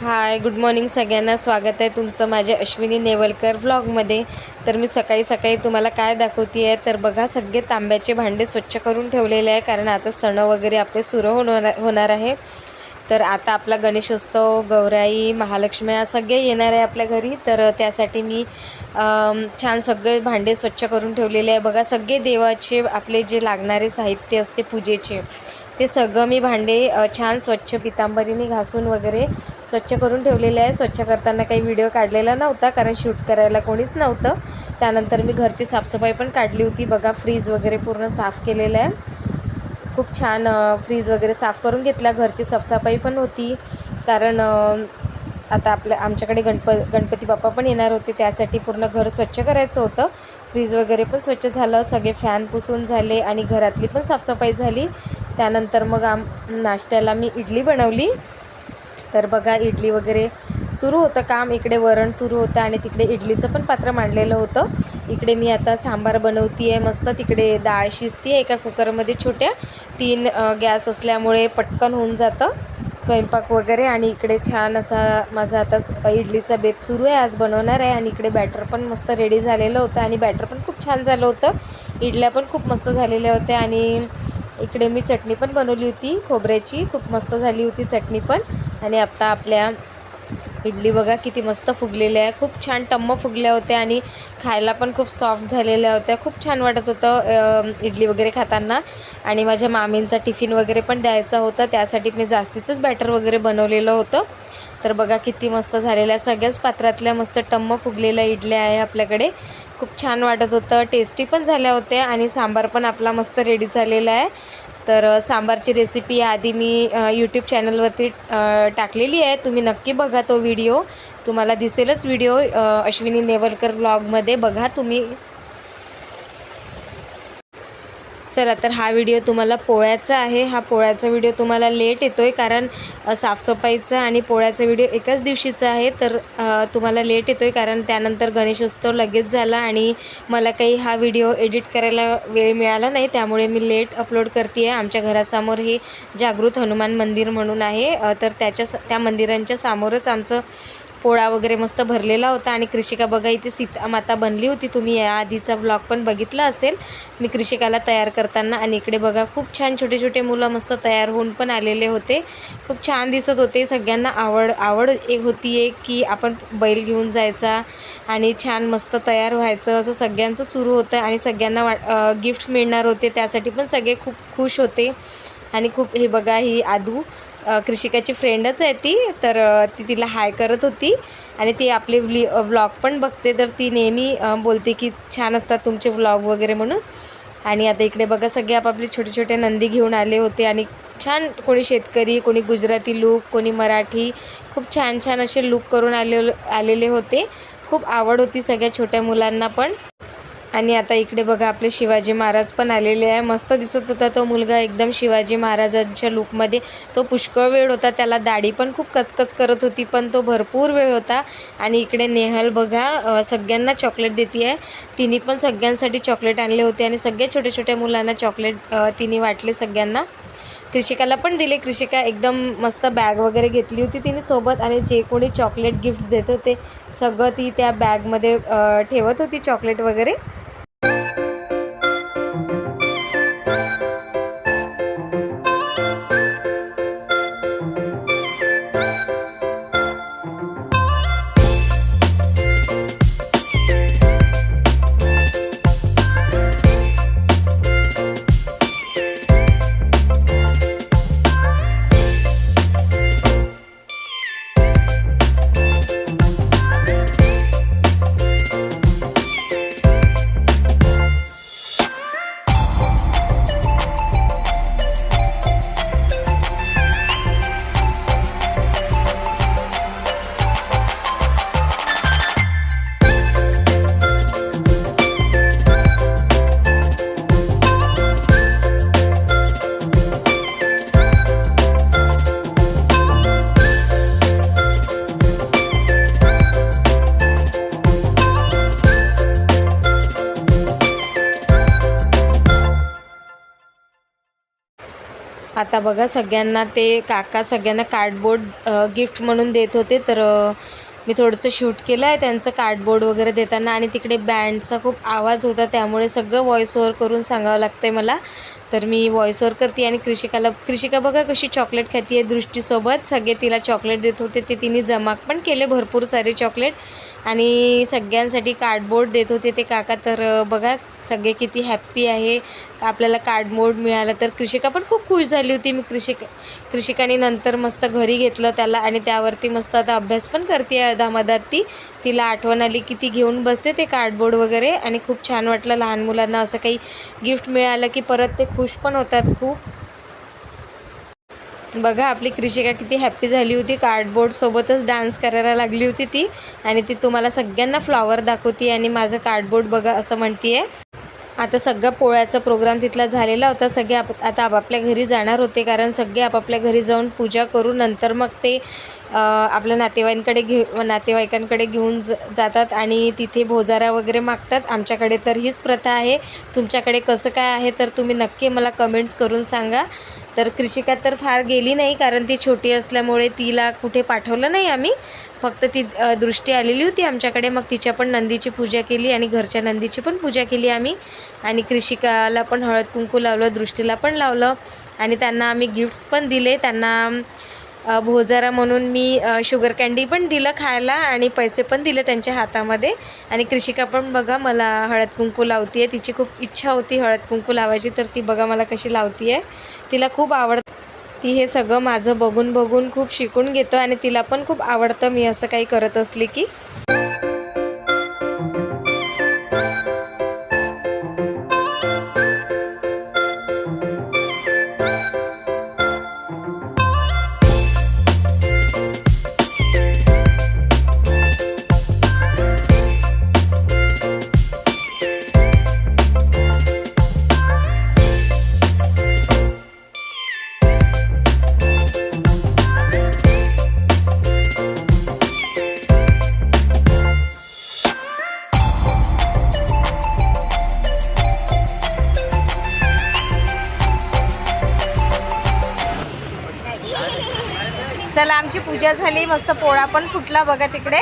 Hi good morning सगळ्यांना. स्वागत आहे तुमचं माझ्या अश्विनी नेवलकर व्लॉगमध्ये तर मी सकाळी सकाळी तुम्हाला काय दाखवते आहे तर बघा सगळे तांब्याचे भांडे स्वच्छ करून ठेवलेले आहे कारण आता सण वगैरे आपले सुरू होणार होणार आहे. तर आता आपला गणेशोत्सव गौराई महालक्ष्मी या सगळे येणार आहे आपल्या घरी. तर त्यासाठी मी छान सगळे भांडे स्वच्छ करून ठेवलेले आहे. बघा सगळे देवाचे आपले जे लागणारे साहित्य असते पूजेचे ते सगळं मी भांडे छान स्वच्छ पितांबरीने घासून वगैरे स्वच्छ करून ठेवलेले आहे. स्वच्छ करताना काही व्हिडिओ काढलेला नव्हता कारण शूट करायला कोणीच नव्हतं. त्यानंतर मी घरची साफसफाई पण काढली होती. बघा फ्रीज वगैरे पूर्ण साफ केलेलं आहे. खूप छान फ्रीज वगैरे साफ करून घेतला. घरची साफसफाई पण होती. कारण आता आपल्या आमच्याकडे गणप गणपती बाप्पा पण येणार होते. त्यासाठी पूर्ण घर स्वच्छ करायचं होतं. फ्रीज वगैरे पण स्वच्छ झालं. सगळे फॅन पुसून झाले आणि घरातली पण साफसफाई झाली. त्यानंतर मग आम नाश्त्याला मी इडली बनवली. तर बघा इडली वगैरे सुरू होतं काम. इकडे वरण सुरू होतं आणि तिकडे इडलीचं पण पात्र मांडलेलं होतं. इकडे मी आता सांबार बनवती आहे मस्त तिकडे डाळ शिजती आहे एका कुकरमध्ये छोट्या. तीन गॅस असल्यामुळे पटकन होऊन जातं स्वयंपाक वगैरे आणि इकडे छान असा माझा आता स- इडलीचा बेत सुरू आहे. आज बनवणार आहे आणि इकडे बॅटर पण मस्त रेडी झालेलं होतं आणि बॅटर पण खूप छान झालं होतं. इडल्या पण खूप मस्त झालेल्या होत्या आणि इकडे मी चटणी पण बनवली होती खोबऱ्याची. खूप मस्त झाली होती चटणी पण. आणि आत्ता आपल्या इडली बघा किती मस्त फुगलेल्या आहे. खूप छान टम्म फुगल्या होत्या आणि खायला पण खूप सॉफ्ट झालेल्या होत्या. खूप छान वाटत होतं इडली वगैरे खाताना. आणि माझ्या मामींचा टिफिन वगैरे पण द्यायचा होता. त्यासाठी मी जास्तीचंच बॅटर वगैरे बनवलेलं होतं. तर बघा किती मस्त झालेल्या सगळ्याच पात्रातल्या मस्त टम्म फुगलेल्या इडल्या आहे आपल्याकडे. खूप छान वाटत होतं. टेस्टी पण झाल्या होत्या आणि सांबार पण आपला मस्त रेडी झालेला आहे. तर सांबारची रेसिपी आधी मी यूट्यूब चॅनलवरती टाकलेली आहे. तुम्ही नक्की बघा तो व्हिडिओ तुम्हाला दिसेलच व्हिडिओ अश्विनी नेवलकर ब्लॉगमध्ये बघा तुम्ही चला तर हा व्हिडिओ तुम्हाला पोळ्याचा आहे. हा पोळ्याचा व्हिडिओ तुम्हाला लेट येतो आहे कारण साफसफाईचा आणि पोळ्याचा व्हिडिओ एकाच दिवशीचा आहे. तर तुम्हाला लेट येतो आहे कारण त्यानंतर गणेशोत्सव लगेच झाला आणि मला काही हा व्हिडिओ एडिट करायला वेळ मिळाला नाही. त्यामुळे मी लेट अपलोड करते आहे आमच्या घरासमोर हे जागृत हनुमान मंदिर म्हणून आहे. तर त्याच्या त्या मंदिरांच्या समोरच आमचं पोळा वगैरे मस्त भरलेला होता आणि कृषिका बघा इथे सीता माता बनली होती. तुम्ही या आधीचा व्लॉग पण बघितला असेल. मी कृषिकाला तयार करताना आणि इकडे बघा खूप छान छोटे छोटे मुलं मस्त तयार होऊन पण आलेले होते. खूप छान दिसत होते. सगळ्यांना आवड आवड एक होती एक की आपण बैल घेऊन जायचा आणि छान मस्त तयार व्हायचं. असं सगळ्यांचं सुरू होतं आणि सगळ्यांना वा गिफ्ट मिळणार होते. त्यासाठी पण सगळे खूप खुश होते. आणि खूप हे बघा ही आदू कृषिकाची फ्रेंडच आहे ती तर ती तिला हाय करत होती. आणि ती आपले व्ली व्लॉग पण बघते. तर ती नेहमी बोलते की छान असतात तुमचे व्लॉग वगैरे म्हणून. आणि आता इकडे बघा सगळे आपापले छोटे छोटे नंदी घेऊन आले होते. आणि छान कोणी शेतकरी कोणी गुजराती लूक कोणी मराठी खूप छान छान असे लूक करून आले आलेले होते. खूप आवड होती सगळ्या छोट्या मुलांना पण. आणि आता इकडे बघा आपले शिवाजी महाराज पण आलेले आहे. मस्त दिसत होता तो मुलगा एकदम शिवाजी महाराजांच्या लुकमध्ये तो पुष्कळ वेळ होता त्याला दाढी पण खूप कचकच करत होती पण तो भरपूर वेळ होता. आणि इकडे नेहल बघा सगळ्यांना चॉकलेट देते आहे तिने पण सगळ्यांसाठी चॉकलेट आणले होते आणि सगळ्या छोट्या छोट्या मुलांना चॉकलेट तिने वाटले सगळ्यांना. कृषिकाला पण दिले. कृषिका एकदम मस्त बॅग वगैरे घेतली होती तिने सोबत आणि जे कोणी चॉकलेट गिफ्ट देत होते सगळं ती त्या बॅगमध्ये ठेवत होती चॉकलेट वगैरे. आता बघा सगळ्यांना ते काका सगळ्यांना कार्डबोर्ड गिफ्ट म्हणून देत होते तर मी थोडंसं शूट केलं आहे त्यांचं कार्डबोर्ड वगैरे देताना आणि तिकडे बँडचा खूप आवाज होता त्यामुळे सगळं व्हॉईस ओव्हर करून सांगावं लागतं आहे मला. तर मी व्हॉइस ओव्हर करते आणि कृषिकाला कृषिका बघा कशी चॉकलेट खाती आहे दृष्टीसोबत. सगळे तिला चॉकलेट देत होते ते तिने जमा पण केले भरपूर सारे चॉकलेट आणि सगळ्यांसाठी कार्डबोर्ड देत होते ते काका. तर बघा सगळे किती हॅप्पी आहे. आपल्याला कार्डबोर्ड मिळालं तर कृषिका पण खूप खुश झाली होती. मी कृषिक कृषिकाने नंतर मस्त घरी घेतलं त्याला आणि त्यावरती मस्त आता अभ्यास पण करते अधामधात ती. तिला आठवण आली की ती घेऊन बसते ते कार्डबोर्ड वगैरे आणि खूप छान वाटलं लहान मुलांना असं काही गिफ्ट मिळालं की परत ते खुश पण होतात खूप. बघा आपली कृषिका किती हॅप्पी झाली होती. कार्डबोर्डसोबतच डान्स करायला लागली होती ती. आणि ती तुम्हाला सगळ्यांना फ्लॉवर दाखवते आणि माझं कार्डबोर्ड बघा असं म्हणते आता सगळं पोळ्याचा प्रोग्राम तिथला झालेला होता. सगळे आप आता आपापल्या घरी जाणार होते कारण सगळे आपापल्या घरी जाऊन पूजा करून नंतर मग ते आपल्या नातेवाईकांकडे घेऊ नातेवाईकांकडे घेऊन ज जातात आणि तिथे भोजारा वगैरे मागतात. आमच्याकडे तर हीच प्रथा आहे. तुमच्याकडे कसं काय आहे तर तुम्ही नक्की मला कमेंट्स करून सांगा. तर कृषिका तर फार गेली नाही कारण ती छोटी असल्यामुळे तिला कुठे पाठवलं नाही आम्ही. फक्त ती दृष्टी आलेली होती आमच्याकडे. मग तिच्या पण नंदीची पूजा केली आणि घरच्या नंदीची पण पूजा केली आम्ही. आणि कृषिकाला पण हळद कुंकू लावलं दृष्टीला पण लावलं. आणि त्यांना आम्ही गिफ्ट्स पण दिले. त्यांना भोजारा म्हणून मी शुगर कँडी पण दिलं खायला आणि पैसे पण दिले त्यांच्या हातामध्ये. आणि कृषिका पण बघा मला हळद कुंकू लावती आहे तिची खूप इच्छा होती हळद कुंकू लावायची तर ती बघा मला कशी लावती आहे तिला खूप आवड ती हे सगळं माझं बघून बघून खूप शिकून घेतं आणि तिला पण खूप आवडतं मी असं काही करत असली की. चला आमची पूजा झाली. मस्त पोळा पण फुटला बघा तिकडे.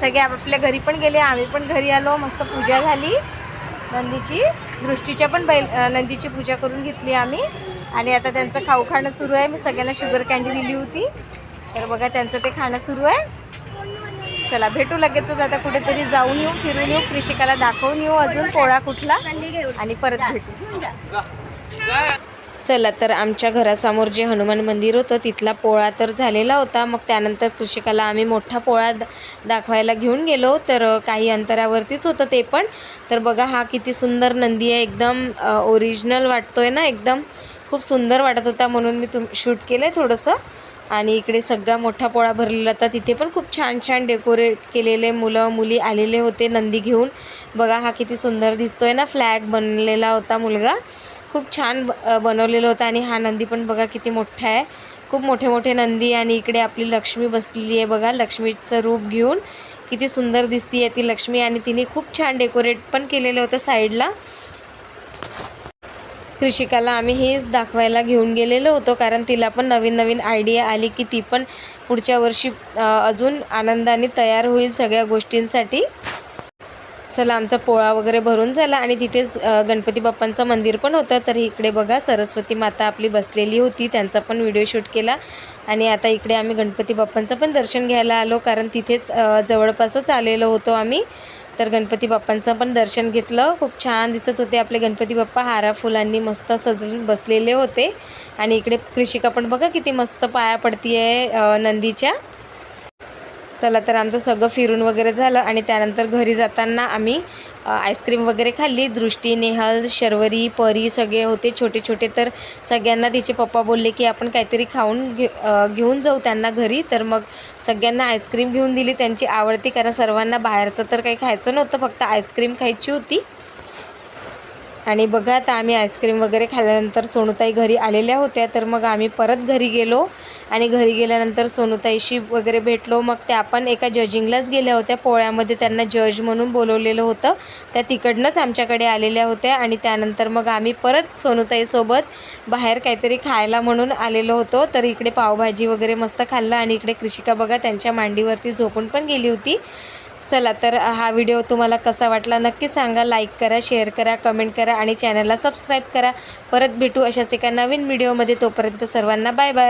सगळे आपापल्या घरी पण गेले आम्ही पण घरी आलो. मस्त पूजा झाली. नंदीची दृष्टीच्या पण बैल नंदीची पूजा करून घेतली आम्ही. आणि आता त्यांचं खाऊ खाणं सुरू आहे. मी सगळ्यांना शुगर कँडी दिली होती. तर बघा त्यांचं ते खाणं सुरू आहे. चला भेटू लगेचच. आता कुठेतरी जाऊन येऊ फिरून येऊ. कृषिकाला दाखवून येऊ अजून पोळा कुठला. आणि परत भेटू. चला तर आमच्या घरासमोर जे हनुमान मंदिर होतं तिथला पोळा तर झालेला होता. मग त्यानंतर कृषिकाला आम्ही मोठा पोळा दाखवायला घेऊन गेलो. तर काही अंतरावरतीच होतं ते पण. तर बघा हा किती सुंदर नंदी आहे. एकदम ओरिजिनल वाटतोय ना एकदम. खूप सुंदर वाटत होता म्हणून मी तुम शूट केलं आहे थोडंसं. आणि इकडे सगळा मोठा पोळा भरलेला होता. तिथे पण खूप छान छान डेकोरेट केलेले मुलं मुली आलेले होते नंदी घेऊन. बघा हा किती सुंदर दिसतोय ना. फ्लॅग बनलेला होता मुलगा. खूप छान बनवलेलं होतं आणि हा नंदी पण बघा किती मोठा आहे. खूप मोठे मोठे नंदी आणि इकडे आपली लक्ष्मी बसलेली आहे बघा. लक्ष्मीचं रूप घेऊन किती सुंदर दिसती आहे ती लक्ष्मी आणि तिने खूप छान डेकोरेट पण केलेलं होतं साईडला. कृषिकाला आम्ही हेच दाखवायला घेऊन गेलेलो होतो कारण तिला पण नवीन नवीन आयडिया आली की ती पण पुढच्या वर्षी अजून आनंदाने तयार होईल सगळ्या गोष्टींसाठी. चला आमचा पोळा वगैरे भरून झाला आणि तिथेच गणपती बाप्पांचं मंदिर पण होतं. तर इकडे बघा सरस्वती माता आपली बसलेली होती त्यांचा पण व्हिडिओ शूट केला. आणि आता इकडे आम्ही गणपती बाप्पांचं पण दर्शन घ्यायला आलो कारण तिथेच जवळपासच आलेलो होतो आम्ही. तर गणपती बाप्पांचं पण दर्शन घेतलं. खूप छान दिसत होते आपले गणपती बाप्पा. हारा फुलांनी मस्त सजून बसलेले होते. आणि इकडे कृषिका पण बघा किती मस्त पाया पडती आहे नंदीच्या. चला तर आमचं सगळं फिरून वगैरे झालं आणि त्यानंतर घरी जाताना आम्ही आईस्क्रीम वगैरे खाल्ली. दृष्टी नेहल शर्वरी परी सगळे होते छोटे छोटे. तर सगळ्यांना तिचे पप्पा बोलले की आपण काहीतरी खाऊन घे घेऊन जाऊ त्यांना घरी. तर मग सगळ्यांना आईस्क्रीम घेऊन दिली त्यांची आवडती कारण सर्वांना बाहेरचं तर काही खायचं नव्हतं फक्त आईस्क्रीम खायची होती. आणि बघा आता आम्ही आईस्क्रीम वगैरे खाल्ल्यानंतर सोनूताई घरी आलेल्या होत्या तर मग आम्ही परत घरी गेलो. आणि घरी गेल्यानंतर सोनूताईशी वगैरे भेटलो. मग त्या पण एका जजिंगलाच गेल्या होत्या. पोळ्यामध्ये त्यांना जज म्हणून बोलवलेलं होतं. त्या तिकडनंच आमच्याकडे आलेल्या होत्या आणि त्यानंतर मग आम्ही परत सोनूताईसोबत बाहेर काहीतरी खायला म्हणून आलेलो होतो. तर इकडे पावभाजी वगैरे मस्त खाल्लं आणि इकडे कृषिका बघा त्यांच्या मांडीवरती झोपून पण गेली होती. चला तर हा व्हिडिओ तुम्हाला कसा वाटला नक्की सांगा. लाईक करा शेअर करा कमेंट करा आणि चॅनलला सबस्क्राईब करा. परत भेटू अशाच एका नवीन व्हिडिओमध्ये. तोपर्यंत सर्वांना बाय बाय